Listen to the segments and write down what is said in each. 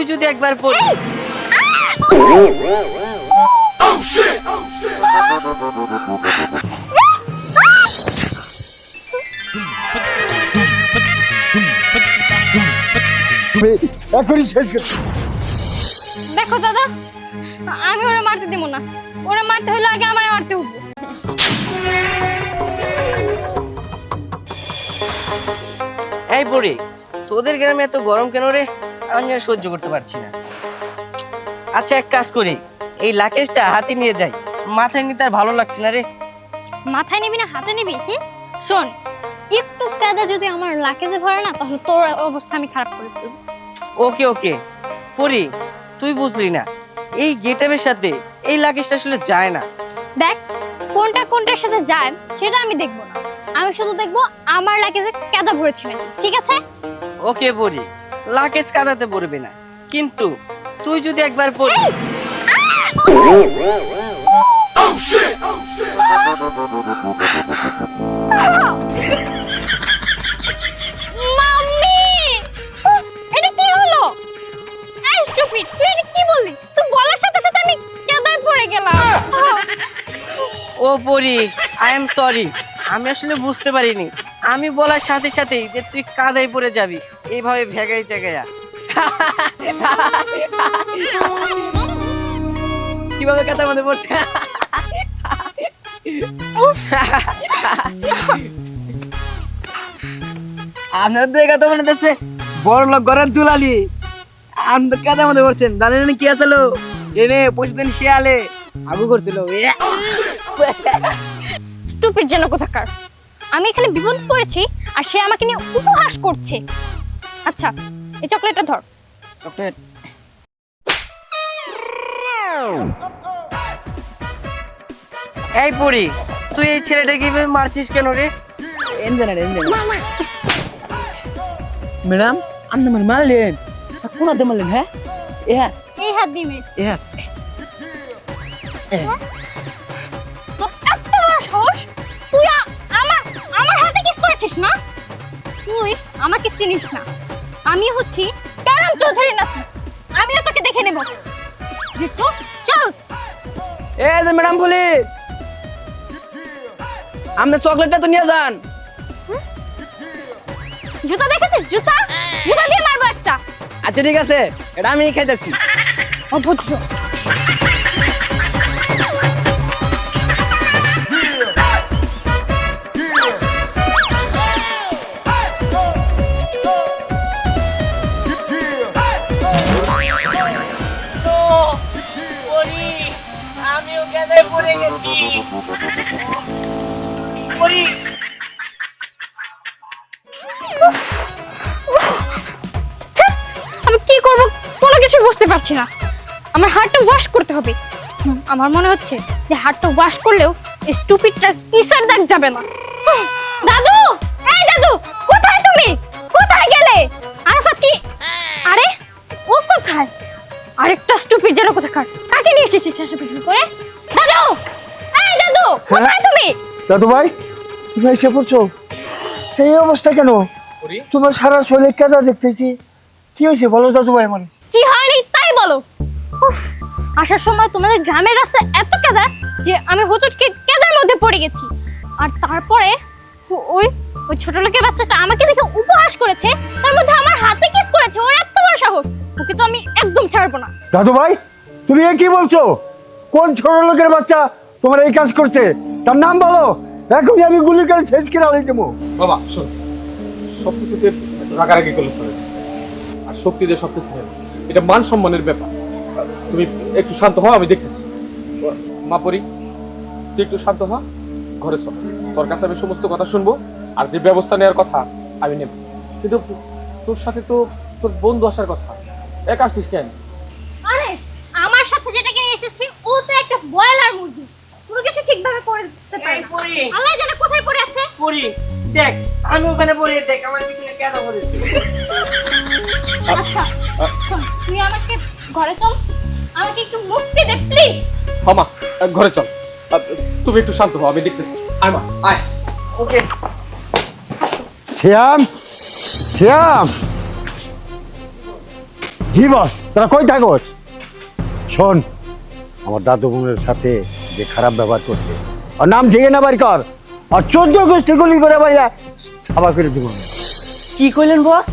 তুই যদি একবার পড়িস। এখনই শেষ দেখো দাদা আমি ওরা মারতে দেবো না। ওরা মারতে হলে আগে আমার মারতে উঠবো এই পড়ি তোদের গ্রামে এত গরম কেন রে? আমি আর সহ্য করতে পারছি না। আচ্ছা এক কাজ করি। এই লাকেজটা হাতে নিয়ে যাই। মাথায় নিতে আর ভালো লাগছে না রে। মাথায় নিবি না হাতে নিবি? হুম শোন একটু কাদা যদি আমার লাকেজে ভরে না তাহলে তোর অবস্থা আমি খারাপ করে ফেলব। ওকে ওকে। পরি তুই বুঝলি না। এই গেটআপের সাথে এই লাগেজটা আসলে যায় না। দেখ কোনটা কোনটার সাথে যায় সেটা আমি দেখব না। আমি শুধু দেখব আমার লাকেজে কাদা ভরেছে ঠিক আছে? ওকে পরি। লাগেজ কাদাতে পড়বে না। কিন্তু তুই যদি একবার পড়িস। ও পরি আই এম সরি আমি আসলে বুঝতে পারিনি। আমি বলার সাথে সাথেই যে তুই কাদায় পড়ে যাবি, এইভাবে ভেগাই জায়গায় কীভাবে কাদার মধ্যে পড়ছে? আপনার মনে বড় লোক আপনি করছেন জানেন কি আসলো? এনে পরশু দিন শিয়ালে আগু করছিল। কোথাকার। আমি এখানে বিপদ পড়েছি আর সে আমাকে নিয়ে উপহাস করছে। আচ্ছা এই চকলেটটা ধর। চকলেট? এই পরি তুই এই ছেলেটাকে কীভাবে মারছিস কেন রে? এনজে না এনজে ম্যাডাম আপনি মানে মারলেন। কোনাতে মারলেন হ্যাঁ? এ হ্যাঁ এই হাত দিয়ে মেরেছি। এ। হ্যাঁ? করেছিস না? তুই আমাকে চিনিস না। আমি হচ্ছি কারাম চৌধুরী নাতি। আমিও তোকে দেখে নেব। জিতু চল। এ যে ম্যাডাম পুলিশ। আপনি চকলেটটা তো নিয়ে যান। জুতা দেখেছিস? জুতা? জুতা দিয়ে মারবো একটা। আচ্ছা ঠিক আছে। এটা আমি খাইতেছি। অভদ্র। আমার হাতটা ওয়াশ করতে হবে। আমার মনে হচ্ছে যে হাতটা ওয়াশ করলেও স্টুপিডটা কিসার দাগ যাবে না। দাদু! এই দাদু কোথায় তুমি? কোথায় গেলে? আরাফাত কি? আরে ও কোথায়? আরেকটা স্টুপিড যেন কোথাকার। কাকে নিয়ে এসেছিস তুমি করে? দাদু! এই দাদু কোথায় তুমি? দাদু ভাই তুমি এসে পড়ছো? সেই অবস্থা কেন? তোমার সারা শরীরে কেদা দেখতেছি। কি হয়েছে বলো দাদু ভাই আমার। কি হয়নি তাই বলো। আসার সময় তোমাদের গ্রামের রাস্তা এত কেদা যে আমি হোঁচটকে কেদার মধ্যে পড়ে গেছি। আর তারপরে ওই ওই ছোট লোকের বাচ্চাটা আমাকে দেখে উপহাস করেছে তার মধ্যে আমার হাতে কিস করেছে ওর এত বড় সাহস। ওকে তো আমি একদম ছাড়বো না। দাদু ভাই তুমি এ কি বলছো? কোন ছোট লোকের বাচ্চা তোমার এই কাজ করছে? তার নাম বলো এখনই আমি গুলি করে শেষ করে আলাই দেবো। বাবা শোন সব কিছুতে রাগারাগি করলে চলে না। আর শক্তি দিয়ে সব কিছু হয় এটা মান সম্মানের ব্যাপার। তুমি একটু শান্ত হও আমি দেখতেছি। মা পরি তুই একটু শান্ত হ ঘরে চল। তোর কাছে আমি সমস্ত কথা শুনব আর যে ব্যবস্থা নেওয়ার কথা আমি নেব। কিন্তু তোর সাথে তো তোর বন্ধু আসার কথা। একা আসছিস কেন? আরে আমার সাথে যেটাকে এসেছি ও তো একটা বয়লার মুরগি। কোনো কিছু ঠিকভাবে করে দিতে পারে পরি। আল্লাহ জানে কোথায় পড়ে আছে। পরি দেখ আমি ওখানে পড়ে দেখ আমার পিছনে কেন পড়েছি? আচ্ছা তুই আমাকে ঘরে চল। আমাকে একটু মুক্তি দে প্লিজ মামা ঘরে চল। তুমি একটু শান্ত হও আমি দেখতেছি। আয় মা আয়। ওকে। শ্যাম শ্যাম। জি বস তোরা কই থাকোস? শোন আমার দাদু বোনের সাথে যে খারাপ ব্যবহার করছে আর নাম জেগে না বাড়ি কর। আর চোদ্দ গোষ্ঠী গুলি করে বাইরা সাবা করে দিব। কি কইলেন বস?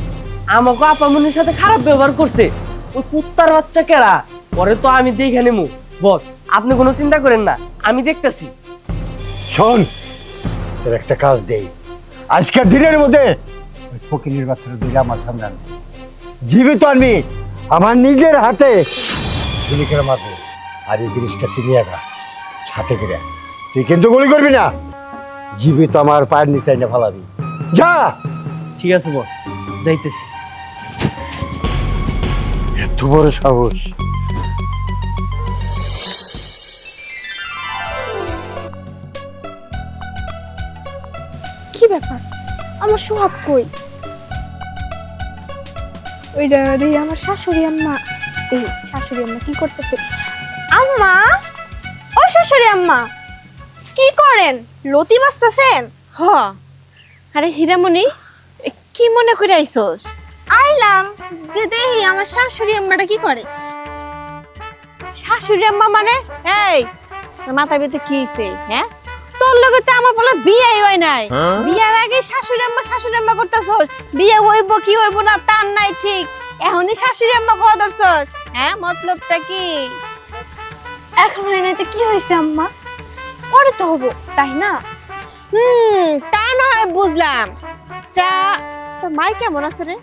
আমাকে আপামনির সাথে খারাপ ব্যবহার করছে। ওই কুত্তার বাচ্চা কেরা? পরে তো আমি দেখে নেব বস আপনি কোনো চিন্তা করেন না আমি দেখতেছি। শোন তোর একটা কাজ দেই। আজকের দিনের মধ্যে ওই ফকিরের বাচ্চাটা দিকে আমার সামনে আনবি। জীবিত আনবি আমার নিজের হাতে গুলি করে মারবো। আর এই জিনিসটা তুমি একা সাথে করে তুই কিন্তু গুলি করবি না। জীবিত আমার পায়ের নিচে এনে ফালাবি। যা! ঠিক আছে বস যাইতেছি। এত বড় সাহস। কি ব্যাপার? আমার সোহাগ কই? ওইটা দেখি আমার শাশুড়ি আম্মা। এই শাশুড়ি আম্মা কি করতেছে? আম্মা! ও শাশুড়ি আম্মা! কি করেন? লতি বাজতেছেন হ। আরে হীরামণি কি মনে করে আইছস আইলাম যে দেখি আমার শাশুড়ি আম্মাটা কি করে? শাশুড়ি আম্মা মানে? এই তোর মাথার ভিতরে কি হইছে? হ্যাঁ? তোর লগে তো আমার বলার বিয়ে হয় নাই। বিয়ার আগে শাশুড়ি আম্মা শাশুড়ি আম্মা করতেছস। বিয়ে হইব কি হইব না তার নাই ঠিক। এখনই শাশুড়ি আম্মা ধরছস। হ্যাঁ মতলবটা কি? এখন এনাইতে কি হয়েছে আম্মা? পরে তো হব তাই না? হুম তা না হয় বুঝলাম। তা তোর মাই কেমন আছে রে?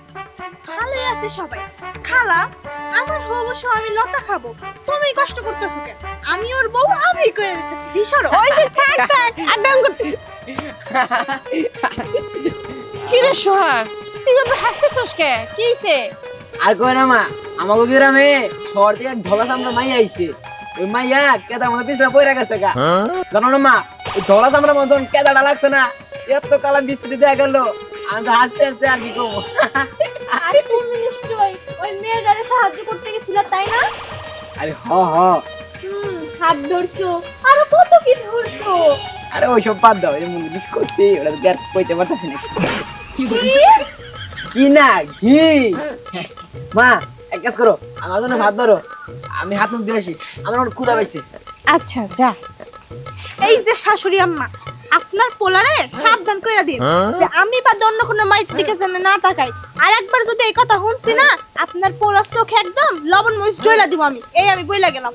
ভালোই আছে সবাই। খালা আমার হব আমি লতা খাব। তুমি কষ্ট করতেছো কেন? আমি ওর বউ আমি করে দিতেছি। দিশারো ওই যে থাক থাক আর ডং করতে কি রে সোহাগ? তুই এত হাসতেছস কে? কি হইছে? আর কই না মা আমাকে গ্রামে শহর থেকে ধলা সামনে মাই আইছে। ওই মাইয়া কেদা মধ্যে পিছলা পয়রা গেছে গা। জানো না মা ওই ধলা সামনের মতন কেদাটা লাগছে না এত কালা বৃষ্টি দেয়া গেল। আমি তো হাসতে হাসতে আর কি করব? মেয়েটারে সাহায্য করতে গেছিল তাই না? আরে হ হ। হুম হাত ধরছো। আরও কত কি ধরছো? আরে ওইসব বাদ দাও এই বিষ করছি তো গ্যাস কইতে পারতেছি না। কি? না ঘি? মা এক কাজ করো আমার জন্য ভাত ধরো। আমি হাত মুখ দিয়ে আসি আমার অনেক ক্ষুধা পাইছে। আচ্ছা যা। এই যে শাশুড়ি আম্মা আপনার পোলারে সাবধান কইরা দিন। যে আমি বা অন্য কোনো মাইর দিকে যেন না তাকাই। আর একবার যদি এই কথা শুনছি না আপনার পোলার চোখে একদম লবণ মরিচ জয়লা দিব আমি। এই আমি বইলা গেলাম।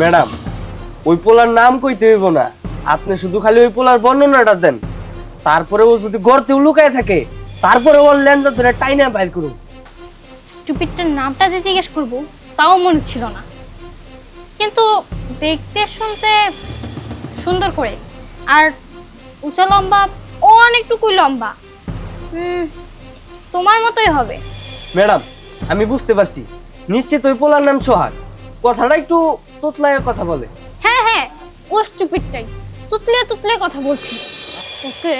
ম্যাডাম ওই পোলার নাম কইতে হইব না। আপনি শুধু খালি ওই পোলার বর্ণনাটা দেন। তারপরে ও যদি গর্তেও লুকায় থাকে তারপরে ওর ল্যান্ডা ধরে টাইনা বাইর করুন স্টুপিডটার নামটা যে জিজ্ঞেস করব তাও মনে ছিল না। কিন্তু দেখতে শুনতে সুন্দর করে আর উঁচা লম্বা ও অনেকটুকুই লম্বা। হুম তোমার মতোই হবে। ম্যাডাম আমি বুঝতে পারছি। নিশ্চিত ওই পোলার নাম সোহাগ। কথাটা একটু তোতলায় কথা বলে। হ্যাঁ হ্যাঁ ও স্টুপিডটাই। তুতলে তুতলে কথা বলছি। ওকে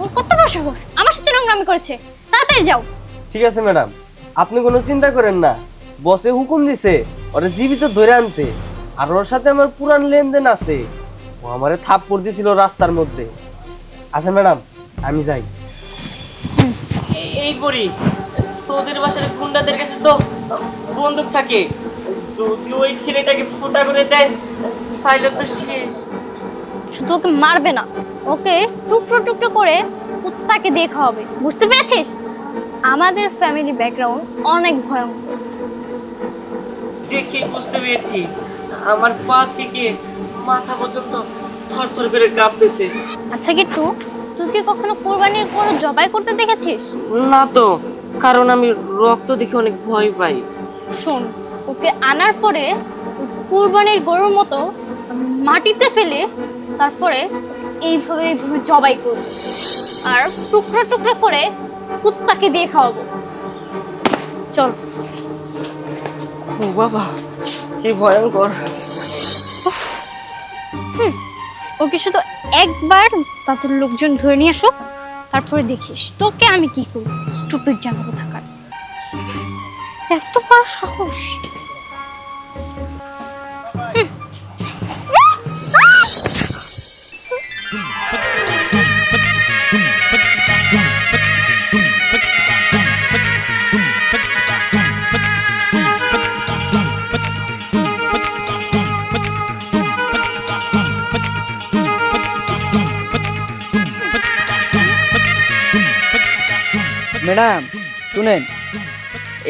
ওর কত বড় সাহস। আমার সাথে নোংরামি করেছে। তাড়াতাড়ি যাও। ঠিক আছে ম্যাডাম। আপনি কোনো চিন্তা করেন না। বসে হুকুম দিছে ওরা জীবিত ধরে আনতে। আর ওর সাথে আমার পুরান লেনদেন আছে। ও আমারে থাপ্পড় দিছিল রাস্তার মধ্যে। আচ্ছা ম্যাডাম আমি যাই। এই করি তোদের বাসার গুন্ডাদের কাছে তো বন্দুক থাকে। যদি ওই ছেলেটাকে ফোটা করে দেয় তাহলে তো শেষ। শুধু ওকে মারবে না ওকে টুকরো টুকরো করে কুত্তাকে দেখা হবে বুঝতে পেরেছিস? আমাদের ফ্যামিলি ব্যাকগ্রাউন্ড অনেক ভয়ঙ্কর। দেখে বুঝতে পেরেছি আমার পা থেকে মাথা পর্যন্ত থরথর করে কাঁপতেছে। আচ্ছা কিট্টু তুই কি কখনো কোরবানির গরু জবাই করতে দেখেছিস? না তো কারণ আমি রক্ত দেখে অনেক ভয় পাই। শোন ওকে আনার পরে কুরবানির গরুর মতো মাটিতে ফেলে তারপরে এইভাবে এইভাবে জবাই করব। আর টুকরো টুকরো করে কুত্তাকে দিয়ে খাওয়াবো। চল। ও বাবা কি ভয়ঙ্কর। ওকে শুধু একবার তাদের লোকজন ধরে নিয়ে আসো তারপরে দেখিস। তোকে আমি কি করি স্টুপিড জানাব থাকার। এত বড় সাহস। ম্যাডাম, শুনেন,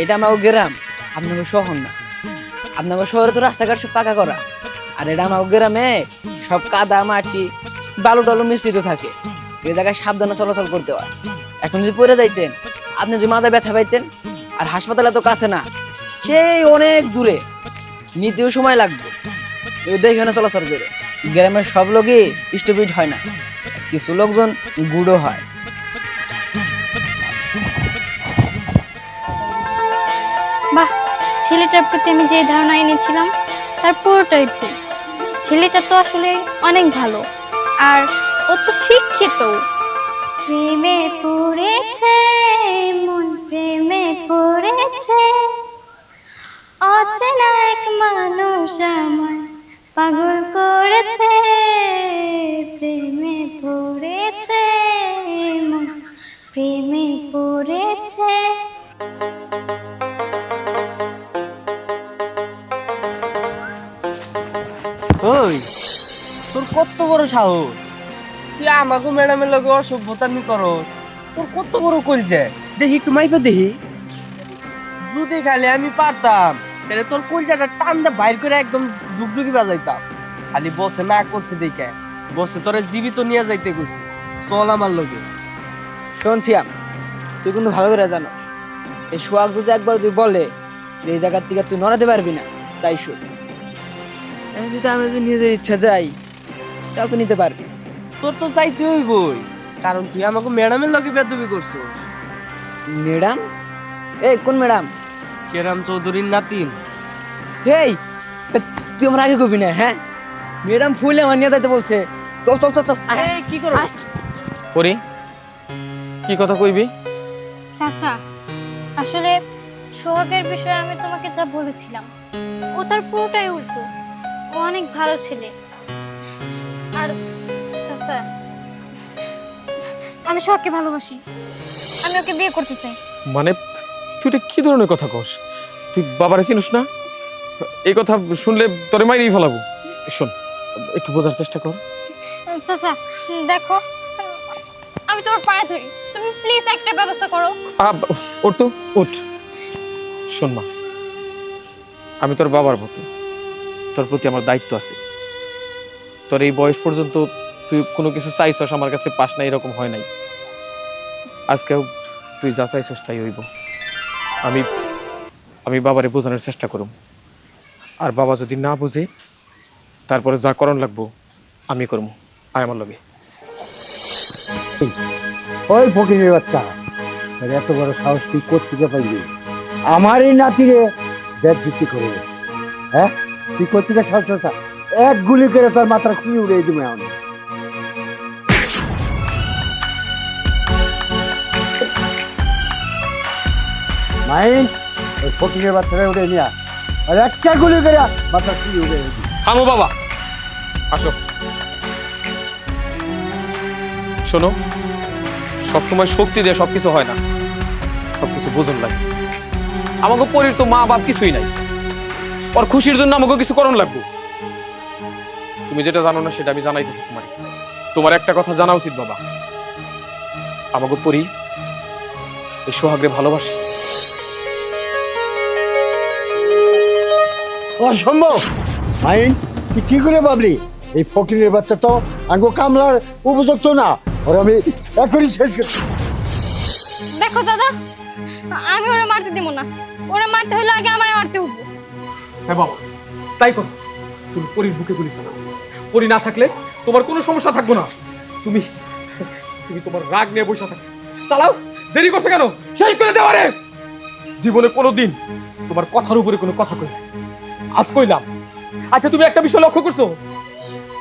এটা আমার গ্রাম আপনাকে শহর না। আপনাকে শহরে তো রাস্তাঘাট সব পাকা করা, আর এটা আমার গ্রামে সব কাদা মাটি, বালু টালু মিশ্রিত থাকে। এই জায়গায় সাবধানে চলাচল করতে হয়। এখন যদি পড়ে যাইতেন, আপনি যদি মাথা ব্যথা পাইতেন, আর হাসপাতালে তো কাছে না, সেই অনেক দূরে, নিতেও সময় লাগবে। দেখে না চলাচল করে। গ্রামের সব লোকই স্টুপিড হয় না। কিছু লোকজন গুড়ো হয়। ছেলেটার প্রতি আমি যে ধারণা এনেছিলাম, তার পুরোটাই ভুল ছেলেটা তো আসলে অনেক ভালো, আর ও তো শিক্ষিত প্রেমে পড়েছে, মন প্রেমে পড়েছে। অচেনা এক মানুষ আমার পাগল করেছে। প্রেমে পড়েছে, মন প্রেমে পড়েছে। ওই তোর কত বড় সাহস? তুই আমাকে ম্যাডামের লগে অসভ্যতামি করস। তোর কত বড় কলছে দেখি একটু মাইপে দেখি। যদি খালি আমি পারতাম তাহলে তোর কলজাটা টান দা বাইর করে একদম ডুগডুগি বাজাইতাম। খালি বসে না করছে দেখে। বসে তোরে জীবিত নিয়ে যাইতে কইছে। চল আমার লগে। শুনছি আমি তুই কিন্তু ভালো করে জানো এই সোহাগ যদি একবার তুই বলে যে এই জায়গার থেকে তুই নড়াতে পারবি না তাই শোন যদি আমি যদি নিজের ইচ্ছা যাই তাহলে তো নিতে পারবি। তোর তো চাইতে হইবই কারণ তুই আমাকে ম্যাডামের লগে বেদবি করছিস ম্যাডাম? এই কোন ম্যাডাম? কেরাম চৌধুরীর নাতিন। হেই তুই আমার আগে কবি না হ্যাঁ? ম্যাডাম ফুলে আমার নিয়ে যেতে বলছে। চল চল চল চল এই কি করো। পরি কি কথা কইবি? চাচা আসলে সোহাগের বিষয়ে আমি তোমাকে যা বলেছিলাম ও তার পুরোটাই উল্টো। অনেক ভালো ছেলে। আর চাচা আমি সোহাগকে ভালোবাসি। আমি ওকে বিয়ে করতে চাই। মানে তুই এটা কি ধরনের কথা কস? তুই বাবারে চিনিস না? এই কথা শুনলে তোরে মাইরেই ফেলাবো। শোন একটু বোঝার চেষ্টা কর। চাচা দেখো আমি তোমার পায়ে ধরি। তুমি প্লিজ একটা ব্যবস্থা করো। ওঠ তো ওঠ শোন মা আমি তোর বাবার মতো তোর প্রতি আমার দায়িত্ব আছে। তোর এই বয়স পর্যন্ত তুই কোনো কিছু চাইছস আমার কাছে পাস না এরকম হয় নাই। আজকেও তুই যা চাইছস তাই হইব। আমি আমি বাবারে বোঝানোর চেষ্টা করুম। আর বাবা যদি না বুঝে, তারপরে যা করণ লাগবো, আমি করব আয় আমার লগে। ওই ফকিরের বাচ্চা, তোর এত বড় সাহস তুই কোথেকে পাইলি? আমারই নাতিরে ব্যাট ভিত্তি করে। হ্যাঁ? পাইছা? এক গুলি করে তার মাথার খুঁড়ি উড়িয়ে দিবে এখন। মাইন, ওই উড়ে আর একটা গুলি করে মাথার খুঁড়ি উড়ে দিবি। থামো বাবা। আসো। শোনো, সবসময় শক্তি দিয়ে সবকিছু হয় না। সবকিছু বোঝন লাগে। আমাকে পরির তো মা বাপ কিছুই নাই। ওর খুশির জন্য আমাকে কিছু করণ লাগবে। তুমি যেটা জানো না সেটা আমি জানাইতেছি তোমার। তোমার একটা কথা জানা উচিত বাবা। আমাকে পরি এই সোহাগরে ভালোবাসি। অসম্ভব! মাইন তুই কি করে ভাবলি? এই ফকিরের বাচ্চা তো আঙ্গো কামলার উপযুক্ত না। ওর আমি এখনই শেষ দেখো দাদা আমি ওরা মারতে দেবো না। ওরা মারতে হলে আগে আমার মারতে উঠবো হ্যাঁ বাবা। তাই করো। তুমি পরির বুকে গুলি চালাও। পরি না থাকলে তোমার কোনো সমস্যা থাকবে না। তুমি তুমি তোমার রাগ নিয়ে বসে থাকো। চালাও। দেরি করছ কেন? শেষ করে দেওয়া রে জীবনে কোনো দিন তোমার কথার উপরে কোনো কথা কই। আজ কইলাম। আচ্ছা তুমি একটা বিষয় লক্ষ্য করছ?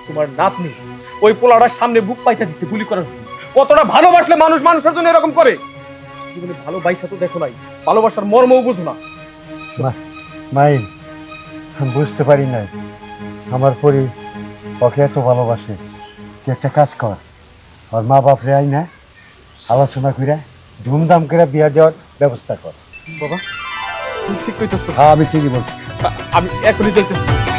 তোমার নাতনি ওই পোলাটার সামনে বুক পাইতে দিচ্ছে গুলি করার কতটা ভালোবাসলে মানুষ মানুষের জন্য এরকম করে? জীবনে ভালোবাসা তো দেখো নাই। ভালোবাসার মর্মও বুঝো না। মাইন। আমি বুঝতে পারি নাই। আমার পরি ওকে এত ভালোবাসে তুই একটা কাজ কর। আর মা বাপ রে না আলোচনা করে ধুমধাম করে বিয়া দেওয়ার ব্যবস্থা কর। বাবা ঠিক কইতেছো। হ্যাঁ আমি ঠিকই বলছি। আমি এখনই যাইতেছি।